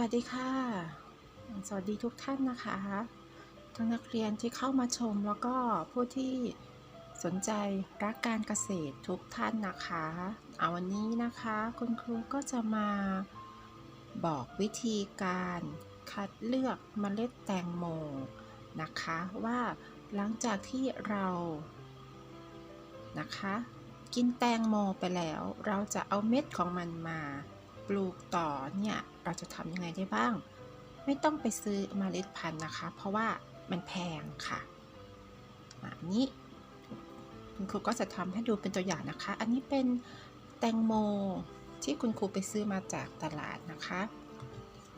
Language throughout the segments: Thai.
วัสดีค่ะ สวัสดีทุกท่านนะคะ ทั้งนักเรียนที่เข้ามาชมแล้วก็ผู้ที่สนใจรักการเกษตรทุกท่านนะคะเอาวันนี้นะคะคุณครูก็จะมาบอกวิธีการคัดเลือกเมล็ดแตงโมนะคะ ว่าหลังจากที่เรานะคะ กินแตงโมไปแล้ว เราจะเอาเม็ดของมันมา ปลูกต่อเนี่ยเราจะทำยังไงได้บ้าง ไม่ต้องไปซื้อเมล็ดพันธุ์นะคะ เพราะว่ามันแพงค่ะอันนี้คุณครูก็จะทำให้ดูเป็นตัวอย่างนะคะ อันนี้เป็นแตงโมที่คุณครูไปซื้อมาจากตลาดนะคะ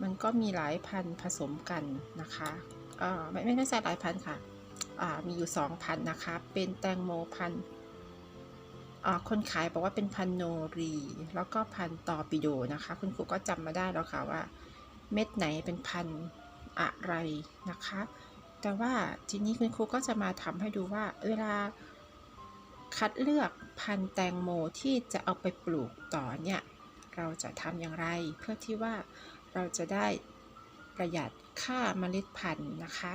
มันก็มีหลายพันธุ์ผสมกันนะคะเออไม่ไม่ใช่หลายพันธุ์ค่ะ มีอยู่สองพันธุ์นะคะ เป็นแตงโมพันธุ์ คนขายบอกว่าเป็นพันโนรี แล้วก็พันตอปิโดนะคะ คุณครูก็จำมาได้แล้วค่ะว่า เม็ดไหนเป็นพันอะไรนะคะ แต่ว่าทีนี้คุณครูก็จะมาทำให้ดูว่าเวลาคัดเลือกพันธุ์แตงโมที่จะเอาไปปลูกต่อเนี่ย เราจะทำอย่างไรเพื่อที่ว่าเราจะได้ประหยัดค่าเมล็ดพันธุ์นะคะ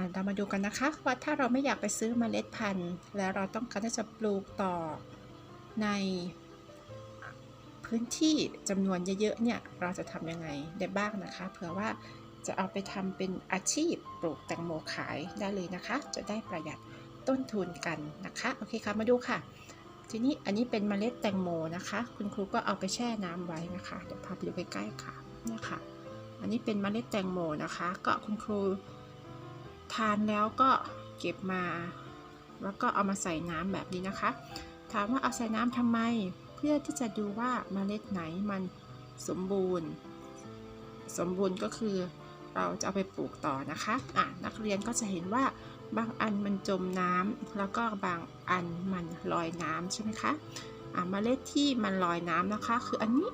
อ่าเรามาดูกันนะคะว่าถ้าเราไม่อยากไปซื้อเมล็ดพันธุ์ แล้วเราต้องการที่จะปลูกต่อในพื้นที่จำนวนเยอะๆเนี่ยเราจะทำยังไงได้บ้างนะคะ เผื่อว่าจะเอาไปทำเป็นอาชีพปลูกแตงโมขายได้เลยนะคะ จะได้ประหยัดต้นทุนกันนะคะโอเคค่ะมาดูค่ะ ทีนี้อันนี้เป็นเมล็ดแตงโมนะคะ คุณครูก็เอาไปแช่น้ำไว้นะคะเดี๋ยวพาไปดูใกล้ๆค่ะเนี่ยค่ะ อันนี้เป็นเมล็ดแตงโมนะคะ ก็คุณครูานแล้วก็เก็บมา แล้วก็เอามาใส่น้ำแบบนี้นะคะ ถามว่าเอาใส่น้ำทำไม เพื่อที่จะดูว่าเมล็ดไหนมันสมบูรณ์ สมบูรณ์ก็คือเราจะเอาไปปลูกต่อนะคะอะนักเรียนก็จะเห็นว่าบางอันมันจมน้ำแล้วก็บางอันมันลอยน้ำใช่ไหมคะอะเมล็ดที่มันลอยน้ำนะคะ คืออันนี้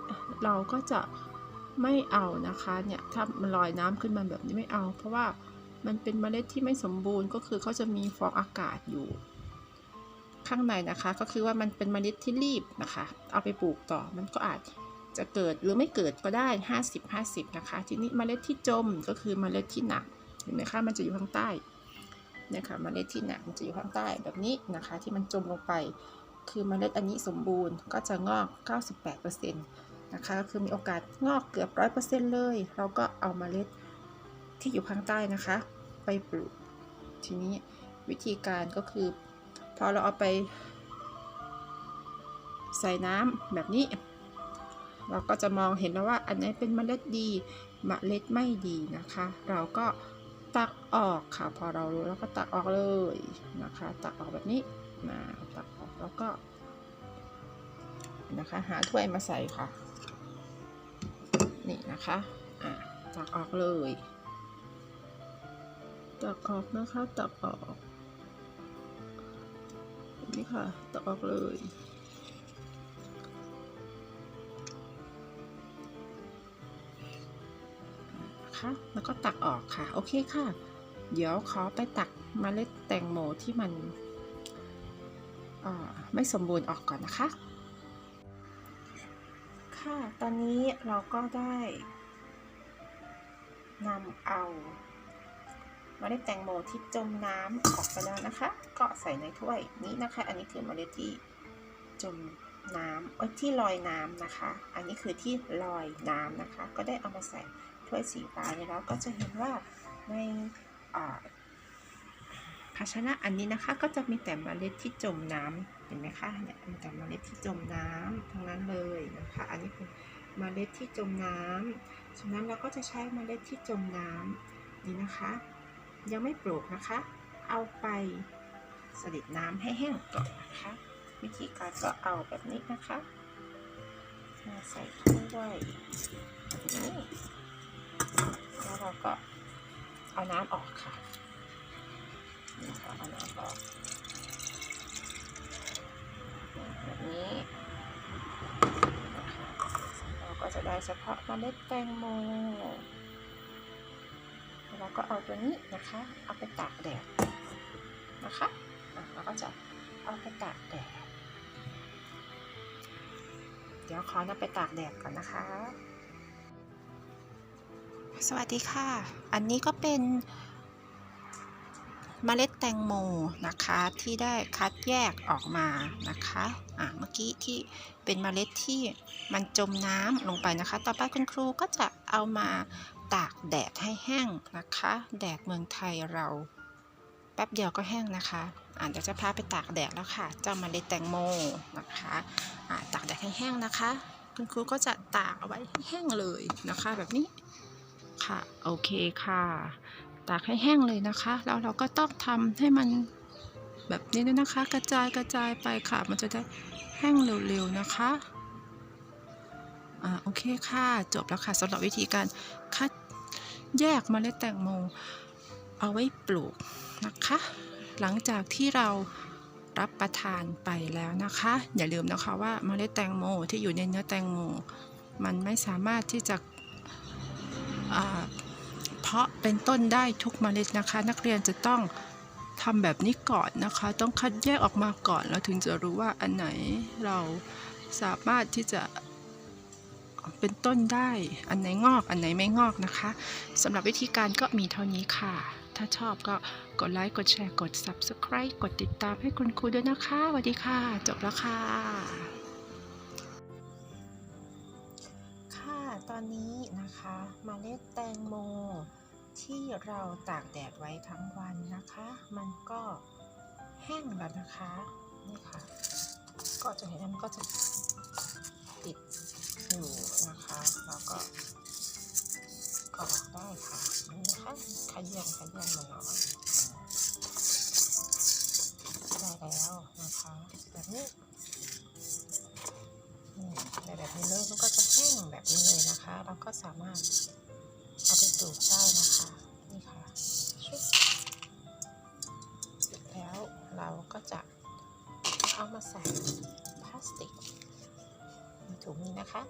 เราก็จะไม่เอานะคะเนี่ยถ้ามันลอยน้ำขึ้นมาแบบนี้ไม่เอา เพราะว่า มันเป็นเมล็ดที่ไม่สมบูรณ์ก็คือเขาจะมีฟองอากาศอยู่ ข้างในนะคะก็คือว่ามันเป็นเมล็ดที่รีบนะคะ เอาไปปลูกต่อมันก็อาจจะเกิดหรือไม่เกิดก็ได้ 50 50 นะคะ ทีนี้เมล็ดที่จมก็คือเมล็ดที่หนักเห็นไหมคะมันจะอยู่ข้างใต้นี่ยค่ะเมล็ดที่หนักมันจะอยู่ข้างใต้แบบนี้นะคะ ที่มันจมลงไป คือเมล็ดอันนี้สมบูรณ์ก็จะงอก 98%นะคะก็คือมีโอกาสงอกเกือบ 100%เลย เราก็เอาเมล็ดที่อยู่ข้างใต้นะคะ ไปปลูก ทีนี้วิธีการก็คือพอเราเอาไป ใส่น้ำแบบนี้ เราก็จะมองเห็นแล้วว่าอันไหนเป็นเมล็ดดีเมล็ดไม่ดีนะคะ เราก็ตักออกค่ะ พอเรารู้แล้วก็ตักออกเลยนะคะ ตักออกแบบนี้นะตักออกแล้วก็นะคะหาถ้วยมาใส่ค่ะ นี่นะคะอะตักออกเลย ตักออกนะคะตักออก นี่ค่ะตักออกเลยนะคะแล้วก็ตักออกค่ะ โอเคค่ะ เดี๋ยวขอไปตักมเมล็ดแตงโมที่มันไม่สมบูรณ์ออกก่อนนะคะ ค่ะ ตอนนี้เราก็ได้นำเอา เมล็ดแตงโมที่จมน้ำออกไปแล้วนะคะ ก็ใส่ในถ้วยนี้นะคะ อันนี้คือเมล็ดที่จมน้ำเอ้ยที่ลอยน้ำนะคะ อันนี้คือที่ลอยน้ำนะคะ ก็ได้เอามาใส่ถ้วยสีฟ้าเนี่ยแล้วก็จะเห็นว่าในภาชนะอันนี้นะคะก็จะมีแต่เมล็ดที่จมน้ำเห็นไหมคะเนี่ยมีแต่เมล็ดที่จมน้ำทั้งนั้นเลยนะคะ อันนี้เป็นเมล็ดที่จมน้ำฉะนั้นเราก็จะใช้เมล็ดที่จมน้ำนี่นะคะ ยังไม่ปลูกนะคะ เอาไปสลิดน้ำให้แห้งก่อนนะคะ วิธีการก็เอาแบบนี้นะคะมาใส่ถ้วยนี่แล้วเราก็เอาน้ำออกค่ะนี่ค่ะเอาน้ำออกแบบนี้นะคะเราก็จะได้เฉพาะเมล็ดแตงโม เราก็เอาตัวนี้นะคะ เอาไปตากแดดนะคะเราก็จะเอาไปตากแดด เดี๋ยวขอนำไปตากแดดก่อนนะคะ สวัสดีค่ะ อันนี้ก็เป็นเมล็ดแตงโมนะคะที่ได้คัดแยกออกมานะคะอะเมื่อกี้ที่เป็นเมล็ดที่มันจมน้ำลงไปนะคะ ต่อไปคุณครูก็จะเอามา ตากแดดให้แห้งนะคะ แดดเมืองไทยเราแป๊บเดียวก็แห้งนะคะอะเดี๋ยวจะพาไปตากแดดแล้วค่ะเจ้าเมล็ดแตงโมนะคะอะตากแดดให้แห้งนะคะ คุณครูก็จะตากเอาไว้ให้แห้งเลยนะคะแบบนี้ค่ะโอเคค่ะ ตากให้แห้งเลยนะคะ แล้วเราก็ต้องทำให้มันแบบนี้ด้วยนะคะ กระจายกระจายไปค่ะ มันจะได้แห้งเร็วๆนะคะ อ่าโอเคค่ะ จบแล้วค่ะสำหรับวิธีการคัดแยกเมล็ดแตงโม เอาไว้ปลูกนะคะ หลังจากที่เรารับประทานไปแล้วนะคะ อย่าลืมนะคะว่าเมล็ดแตงโมที่อยู่ในเนื้อแตงโม มันไม่สามารถที่จะเพาะเป็นต้นได้ทุกเมล็ดนะคะ นักเรียนจะต้องทำแบบนี้ก่อนนะคะ ต้องคัดแยกออกมาก่อนแล้วถึงจะรู้ว่าอันไหนเราสามารถที่จะ เป็นต้นได้ อันไหนงอก อันไหนไม่งอกนะคะสำหรับวิธีการก็มีเท่านี้ค่ะ ถ้าชอบก็กดไลค์ กดแชร์ กด Subscribe กดติดตามให้คุณครูด้วยนะคะสวัสดีค่ะ จบแล้วค่ะค่ะตอนนี้นะคะมเมล็ดแตงโมที่เราตากแดดไว้ทั้งวันนะคะ มันก็แห้งแล้วนะคะ นี่ค่ะ ก็จะเห็นมันก็จะ อยู่นะคะแล้วก็ก็อกได้ค่ะนี่นะคะขยี้ขยี้มันหน่อยได้แล้วนะคะแบบนี้นี่แบบนี้เลยมันก็จะแห้งแบบนี้เลยนะคะ เราก็สามารถเอาไปปลูกได้นะคะนี่ค่ะชุบเสร็จแล้วเราก็จะเอามาใส่พลาสติก ถุงนี้นะคะ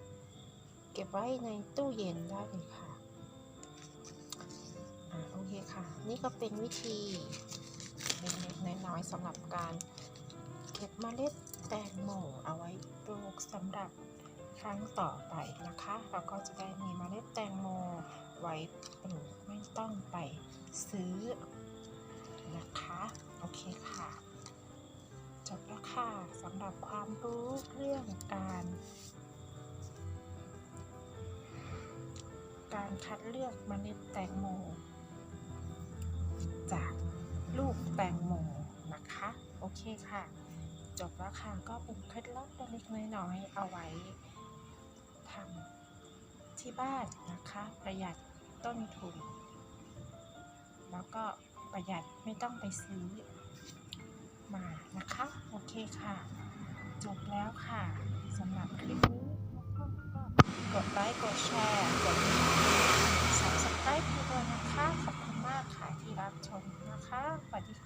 เก็บไว้ในตู้เย็นได้เลยค่ะอ่าโอเคค่ะ นี่ก็เป็นวิธีเล็กๆน้อยๆสำหรับการเก็บเมล็ดแตงโมเอาไว้ปลูกสำหรับครั้งต่อไปนะคะ เราก็จะได้มีเมล็ดแตงโมไว้ปลูกไม่ต้องไปซื้อนะคะ โอเคค่ะ จบแล้วค่ะสำหรับความรู้เรื่องการ การคัดเลือกเมล็ดแตงโม จากลูกแตงโมนะคะ โอเคค่ะ จบแล้วค่ะก็เป็นเคล็ดลับเล็กๆน้อยๆเอาไว้ทำที่บ้านนะคะ ประหยัดต้นทุน แล้วก็ประหยัดไม่ต้องไปซื้อมานะคะ โอเคค่ะ จบแล้วค่ะสำหรับคลิปนี้ก็กดไลค์กดแชร์กด รับชมนะคะสวัสดีค่ะ